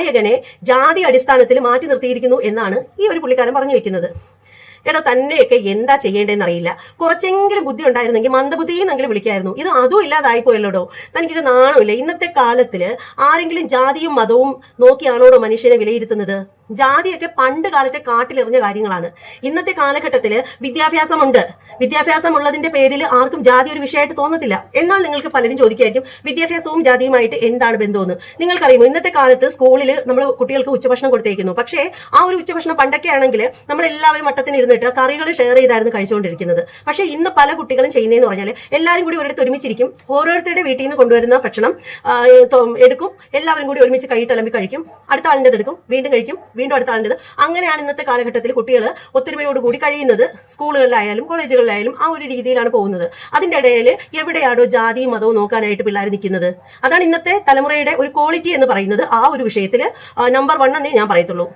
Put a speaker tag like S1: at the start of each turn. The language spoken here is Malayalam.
S1: നായകനെ ജാതി അടിസ്ഥാനത്തിൽ മാറ്റി നിർത്തിയിരിക്കുന്നു എന്നാണ് ഈ ഒരു പുള്ളിക്കാരൻ പറഞ്ഞു വെക്കുന്നത്. എടോ തന്നെയൊക്കെ എന്താ ചെയ്യേണ്ടതെന്ന് അറിയില്ല കുറച്ചെങ്കിലും ബുദ്ധി ഉണ്ടായിരുന്നെങ്കിൽ മന്ദബുദ്ധിയെന്നെങ്കിലും വിളിക്കായിരുന്നു. ഇത് അതും ഇല്ലാതായി പോയല്ലോടോ? തനിക്കൊരു നാണമില്ല ഇന്നത്തെ കാലത്തിൽ ആരെങ്കിലും ജാതിയും മതവും നോക്കിയാണോടോ മനുഷ്യനെ വിലയിരുത്തുന്നത്? ജാതിയൊക്കെ പണ്ട് കാലത്തെ കാട്ടിലെറിഞ്ഞ കാര്യങ്ങളാണ്. ഇന്നത്തെ കാലഘട്ടത്തിൽ വിദ്യാഭ്യാസമുണ്ട്. വിദ്യാഭ്യാസം ഉള്ളതിന്റെ പേരിൽ ആർക്കും ജാതി ഒരു വിഷയമായിട്ട് തോന്നത്തില്ല. എന്നാൽ നിങ്ങൾക്ക് പലരും ചോദിക്കായിരിക്കും വിദ്യാഭ്യാസവും ജാതിയുമായിട്ട് എന്താണ് ബന്ധമെന്ന്. നിങ്ങൾക്കറിയുമോ ഇന്നത്തെ കാലത്ത് സ്കൂളിൽ നമ്മൾ കുട്ടികൾക്ക് ഉച്ചഭക്ഷണം കൊടുത്തേക്കുന്നു. പക്ഷേ ആ ഒരു ഉച്ചഭക്ഷണം പണ്ടൊക്കെ ആണെങ്കിൽ നമ്മൾ എല്ലാവരും വട്ടത്തിന് ഇരുന്നിട്ട് കറികൾ ഷെയർ ചെയ്തായിരുന്നു കഴിച്ചുകൊണ്ടിരിക്കുന്നത്. പക്ഷേ ഇന്ന് പല കുട്ടികളും ചെയ്യുന്നതെന്ന് പറഞ്ഞാൽ എല്ലാവരും കൂടി ഒരിടത്ത് ഒരുമിച്ചിരിക്കും. ഓരോരുത്തരുടെ വീട്ടിൽ നിന്ന് കൊണ്ടുവരുന്ന ഭക്ഷണം എടുക്കും. എല്ലാവരും കൂടി ഒരുമിച്ച് കൈയിട്ടലമ്പി കഴിക്കും. അടുത്ത ആളിന്റെ എടുക്കും. വീണ്ടും കഴിക്കും. വീണ്ടും അടുത്ത ആളിന്റെ അങ്ങനെയാണ് ഇന്നത്തെ കാലഘട്ടത്തിൽ കുട്ടികൾ ഒത്തൊരുമയോടുകൂടി കഴിയുന്നത്. സ്കൂളുകളിലായാലും കോളേജുകളിലായാലും ആ ഒരു രീതിയിലാണ് പോകുന്നത്. അതിന്റെ ഇടയിൽ എവിടെയാണോ ജാതിയും മതവും നോക്കാനായിട്ട് പിള്ളേർ നിൽക്കുന്നത്. അതാണ് ഇന്നത്തെ തലമുറയുടെ ഒരു ക്വാളിറ്റി എന്ന് പറയുന്നത് ആ ഒരു വിഷയത്തിൽ നമ്പർ വൺ എന്നേ ഞാൻ പറയത്തുള്ളൂ.